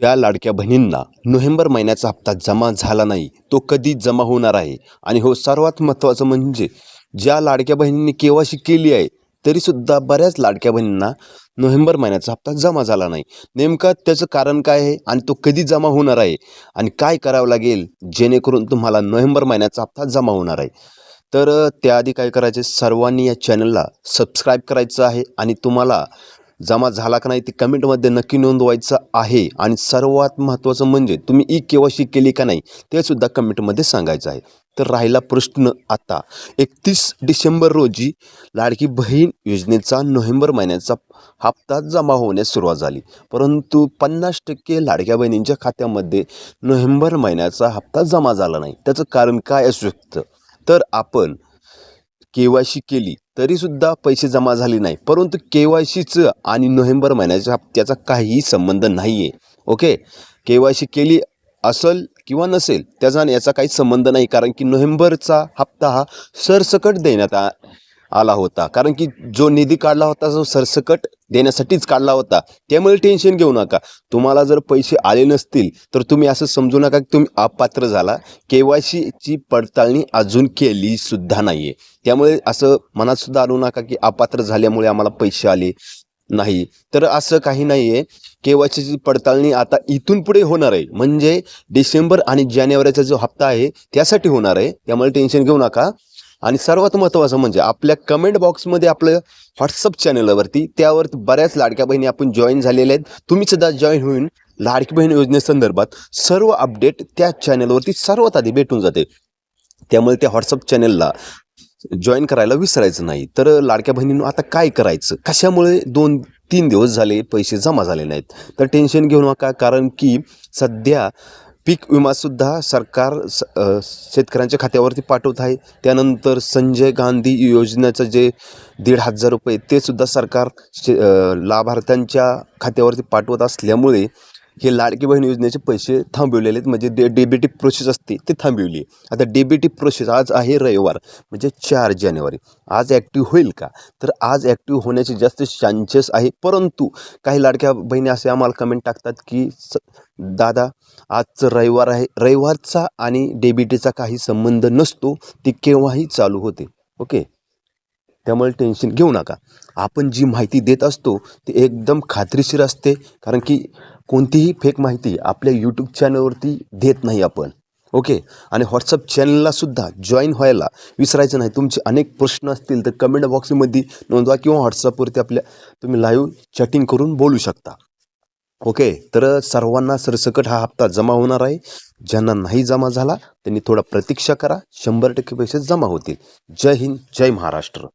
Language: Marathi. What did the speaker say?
ज्या लाडक्या बहिणींना नोव्हेंबर महिन्याचा हप्ता जमा झाला नाही तो कधी जमा होणार आहे. आणि हो सर्वात महत्त्वाचं म्हणजे ज्या लाडक्या बहिणींनी केवाशी केली आहे तरीसुद्धा बऱ्याच लाडक्या बहिणींना नोव्हेंबर महिन्याचा हप्ता जमा झाला नाही. नेमका त्याचं कारण काय आहे आणि तो कधी जमा होणार आहे? आणि काय करावं लागेल जेणेकरून तुम्हाला नोव्हेंबर महिन्याचा हप्ता जमा होणार आहे? तर त्याआधी काय करायचे सर्वांनी या चॅनलला सबस्क्राईब करायचं आहे आणि तुम्हाला जमा झाला का नाही ते कमेंटमध्ये नक्की नोंदवायचं आहे. आणि सर्वात महत्त्वाचं म्हणजे तुम्ही ई केवायसी केली का नाही ते सुद्धा कमेंटमध्ये सांगायचं आहे. तर राहिला प्रश्न आता. एकतीस डिसेंबर रोजी लाडकी बहीण योजनेचा नोव्हेंबर महिन्याचा हप्ता जमा होण्यास सुरुवात झाली. परंतु पन्नास टक्के लाडक्या बहिणींच्या खात्यामध्ये नोव्हेंबर महिन्याचा हप्ता जमा झाला नाही. त्याचं कारण काय असू शकतं? तर आपण के वाय सी केली. तरीसुद्धा पैसे जमा झाले नाही. परंतु के वाय सीचं आणि नोव्हेंबर महिन्याच्या हप्त्याचा काहीही संबंध नाही आहे ओके? के वाय सी केली असेल किंवा नसेल त्याचा आणि याचा काही संबंध नाही. कारण की नोव्हेंबरचा हप्ता हा सरसकट देण्यात आ आला होता. कारण की जो निधी काढला होता जो सरसकट देण्यासाठीच काढला होता. त्यामुळे टेन्शन घेऊ नका. तुम्हाला जर पैसे आले नसतील तर तुम्ही असं समजू नका की तुम्ही अपात्र झाला. के वाय सीची पडताळणी अजून केली सुद्धा नाही आहे त्यामुळे असं मनात सुद्धा आणू नका की अपात्र झाल्यामुळे आम्हाला पैसे आले नाही. तर असं काही नाही आहे के वाय सीची पडताळणी आता इथून पुढे होणार आहे. म्हणजे डिसेंबर आणि जानेवारीचा जो हप्ता आहे त्यासाठी होणार आहे. त्यामुळे टेन्शन घेऊ नका. आणि सर्वात महत्त्वाचं म्हणजे आपल्या कमेंट बॉक्समध्ये आपलं व्हॉट्सअप चॅनलवरती त्यावर बऱ्याच लाडक्या बहिणी आपण जॉईन झालेल्या आहेत. तुम्ही सुद्धा जॉईन होऊन लाडकी बहीण योजनेसंदर्भात सर्व अपडेट त्या चॅनलवरती सर्वात आधी भेटून जाते. त्यामुळे त्या व्हॉट्सअप चॅनलला जॉईन करायला विसरायचं नाही. तर लाडक्या बहिणींनो आता काय करायचं? कशामुळे दोन तीन दिवस झाले पैसे जमा झाले नाहीत? तर टेन्शन घेऊ नका कारण की सध्या पीक विमासुद्धा सरकार स शेतकऱ्यांच्या खात्यावरती पाठवत आहे. त्यानंतर संजय गांधी योजनेचं जे दीड हजार रुपये ते सुद्धा सरकार शे लाभार्थ्यांच्या खात्यावरती पाठवत असल्यामुळे हे लाडकी बहीण योजनेचे पैसे थांबवलेले आहेत. म्हणजे डे डी प्रोसेस असते ते थांबवली आहे. आता डेबिटी प्रोसेस आज आहे रविवार म्हणजे चार जानेवारी. आज ॲक्टिव्ह होईल का? तर आज ॲक्टिव्ह होण्याचे जास्त चान्सेस आहे परंतु काही लाडक्या बहिणी असे आम्हाला कमेंट टाकतात की स दादा आजचं रविवार आहे. रविवारचा आणि डेबिटीचा काही संबंध नसतो. ती केव्हाही चालू होते. ओके? त्यामुळे टेन्शन घेऊ नका. आपण जी माहिती देत असतो ती एकदम खात्रीशीर असते. कारण की कोणतीही फेक माहिती आपल्या यूट्यूब चॅनलवरती देत नाही आपण. ओके आणि व्हॉट्सअप चॅनललासुद्धा जॉईन व्हायला विसरायचं नाही. तुमचे अनेक प्रश्न असतील तर कमेंट बॉक्समध्ये नोंदवा किंवा व्हॉट्सअपवरती आपल्या तुम्ही लाईव्ह चॅटिंग करून बोलू शकता. ओके तर सर्वांना सरसकट हा हप्ता जमा होणार आहे. ज्यांना नाही जमा झाला त्यांनी थोडा प्रतीक्षा करा. शंभर टक्के पैसे जमा होतील. जय हिंद जय महाराष्ट्र.